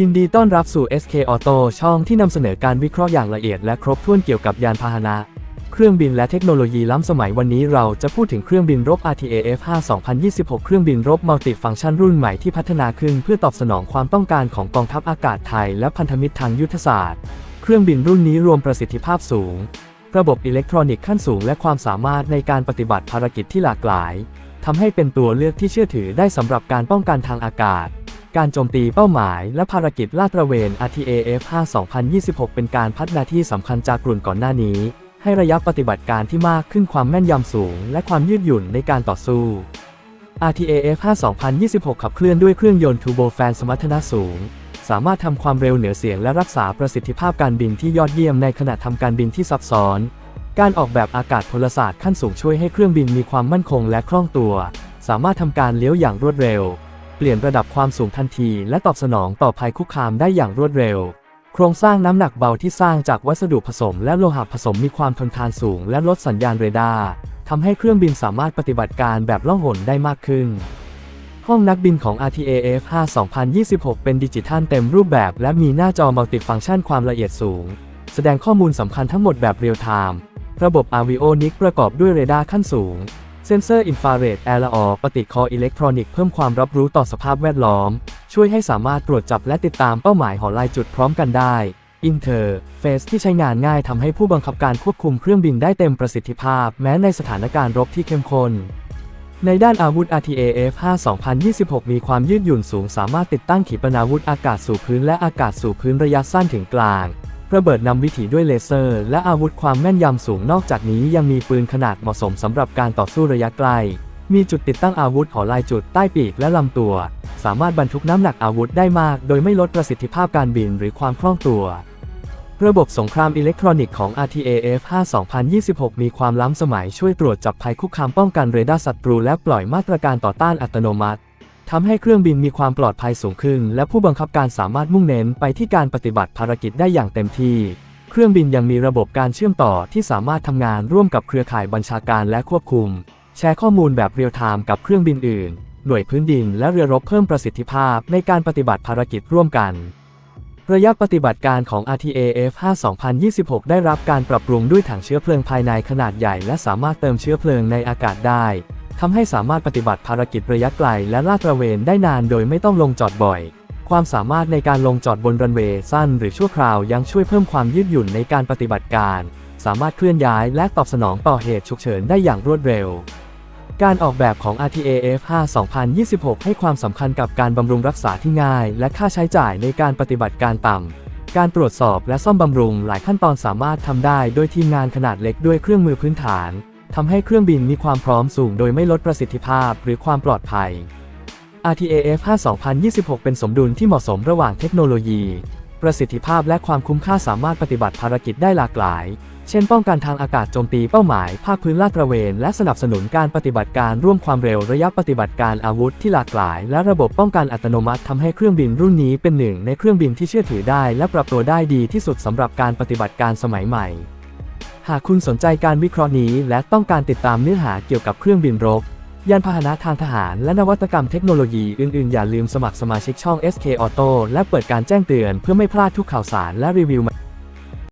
ยินดีต้อนรับสู่ SK Auto ช่องที่นำเสนอการวิเคราะห์อย่างละเอียดและครบถ้วนเกี่ยวกับยานพาหนะ เครื่องบินและเทคโนโลยีล้ำสมัยวันนี้เราจะพูดถึงเครื่องบินรบ RTA F5 2026 เครื่องบินรบมัลติฟังก์ชันรุ่นใหม่ที่พัฒนาขึ้นเพื่อตอบสนองความต้องการของกองทัพอากาศไทยและพันธมิตรทางยุทธศาสตร์ เครื่องบินรุ่นนี้รวมประสิทธิภาพสูง ระบบอิเล็กทรอนิกส์ขั้นสูงและความสามารถในการปฏิบัติภารกิจที่หลากหลายทำให้เป็นตัวเลือกที่เชื่อถือได้สำหรับการป้องกันทางอากาศ การโจมตีเป้าหมายและภารกิจลาดตระเวน RTA F5 2026 เป็นการพัฒนาที่สำคัญจากกลุ่นก่อนหน้านี้ ให้ระยะปฏิบัติการที่มากขึ้นความแม่นยำสูง และความยืดหยุ่นในการต่อสู้ RTA F5 2026 ขับเคลื่อนด้วยเครื่องยนต์ทูโบแฟนสมรรถนะสูง สามารถทำความเร็วเหนือเสียงและรักษาประสิทธิภาพการบินที่ยอดเยี่ยมในขณะทำการบินที่ซับซ้อน การออกแบบอากาศพลศาสตร์ขั้นสูงช่วยให้เครื่องบินมีความมั่นคงและคล่องตัว สามารถทำการเลี้ยวอย่างรวดเร็ว เปลี่ยนระดับความสูงทันทีและตอบสนองต่อภัยคุกคามได้อย่างรวดเร็ว โครงสร้างน้ำหนักเบาที่สร้างจากวัสดุผสมและโลหะผสมมีความทนทานสูงและลดสัญญาณเรดาร์ทำให้เครื่องบินสามารถปฏิบัติการแบบล่องหนได้มากขึ้น ห้องนักบินของ RTA F5 2026 เป็นดิจิทัลเต็มรูปแบบ และมีหน้าจอมัลติฟังก์ชันความละเอียดสูง แสดงข้อมูลสำคัญทั้งหมดแบบเรียลไทม์ ระบบ AVIONIC ประกอบด้วยเรดาร์ขั้นสูง เซ็นเซอร์อินฟราเรด LRO ปฏิคออิเล็กทรอนิกส์เพิ่มความรับรู้ต่อสภาพแวดล้อม ช่วยให้สามารถตรวจจับและติดตามเป้าหมายหอลายจุดพร้อมกันได้อินเ r อร์เฟสที่ใช้งานง่ายทำให้ผู้บังคับการควบคุมเครื่องบินได้เต็มประสิทธิภาพ แม้ในสถานการณ์รบที่เข้มข้นในด้านอาวุธ RTA F5 2026 มีความยืดหยุ่นสูงสามารถติดตั้งขีปนาวุธอากาศสู่พื้นและอากาศสู่พื้นระยะสั้นถึงกลาง ระเบิดนำวิถีด้วยเลเซอร์ และอาวุธความแม่นยำสูงนอกจากนี้ยังมีปืนขนาดเหมาะสมสำหรับการต่อสู้ระยะไกล มีจุดติดตั้งอาวุธหอลายจุดใต้ปีกและลำตัว สามารถบรรทุกน้ำหนักอาวุธได้มาก โดยไม่ลดประสิทธิภาพการบินหรือความคล่องตัว ระบบสงครามอิเล็กทรอนิกส์ของ RTA F5 2026 มีความล้ำสมัยช่วยตรวจจับภัยคุกคามป้องกันเรดาร์ศัตรูและปล่อยมาตรการต่อต้านอัตโนมัติ ทำให้เครื่องบินมีความปลอดภัยสูงขึ้น และผู้บังคับการสามารถมุ่งเน้นไปที่การปฏิบัติภารกิจได้อย่างเต็มที่ เครื่องบินยังมีระบบการเชื่อมต่อที่สามารถทำงานร่วมกับเครือข่ายบัญชาการและควบคุม แชร์ข้อมูลแบบเรียลไทม์กับเครื่องบินอื่น หน่วยพื้นดินและเรือรบเพิ่มประสิทธิภาพในการปฏิบัติภารกิจร่วมกันระยะปฏิบัติการของ RTA F5 2026 ได้รับการปรับปรุงด้วยถังเชื้อเพลิงภายในขนาดใหญ่ และสามารถเติมเชื้อเพลิงในอากาศได้ ทำให้สามารถปฏิบัติภารกิจระยะไกลและลาดตระเวนได้นานโดยไม่ต้องลงจอดบ่อย ความสามารถในการลงจอดบนรันเวย์สั้นหรือชั่วคราวยังช่วยเพิ่มความยืดหยุ่นในการปฏิบัติการ สามารถเคลื่อนย้ายและตอบสนองต่อเหตุฉุกเฉินได้อย่างรวดเร็วการออกแบบของ RTA F5 2026 ให้ความสำคัญกับการบำรุงรักษาที่ง่าย และค่าใช้จ่ายในการปฏิบัติการต่ำ การตรวจสอบและซ่อมบำรุงหลายขั้นตอนสามารถทำได้โดยทีมงานขนาดเล็กด้วยเครื่องมือพื้นฐาน ทำให้เครื่องบินมีความพร้อมสูงโดยไม่ลดประสิทธิภาพหรือความปลอดภัย RTA F5 2026 เป็นสมดุลที่เหมาะสมระหว่างเทคโนโลยี ประสิทธิภาพและความคุ้มค่าสามารถปฏิบัติภารกิจได้หลากหลาย เช่น ป้องกันทางอากาศโจมตีเป้าหมาย ภาคพื้นลาดตระเวน และสนับสนุนการปฏิบัติการร่วมความเร็วระยะปฏิบัติการอาวุธที่หลากหลาย และระบบป้องกันอัตโนมัติทำให้เครื่องบินรุ่นนี้เป็นหนึ่งในเครื่องบินที่เชื่อถือได้ และปรับตัวได้ดีที่สุดสำหรับการปฏิบัติการสมัยใหม่ หากคุณสนใจการวิเคราะห์นี้ และต้องการติดตามเนื้อหาเกี่ยวกับเครื่องบินรบ ยานพาหนะทางทหาร และนวัตกรรมเทคโนโลยีอื่นๆ อย่าลืมสมัครสมาชิกช่อง SK Auto และเปิดการแจ้งเตือนเพื่อไม่พลาดทุกข่าวสารและรีวิว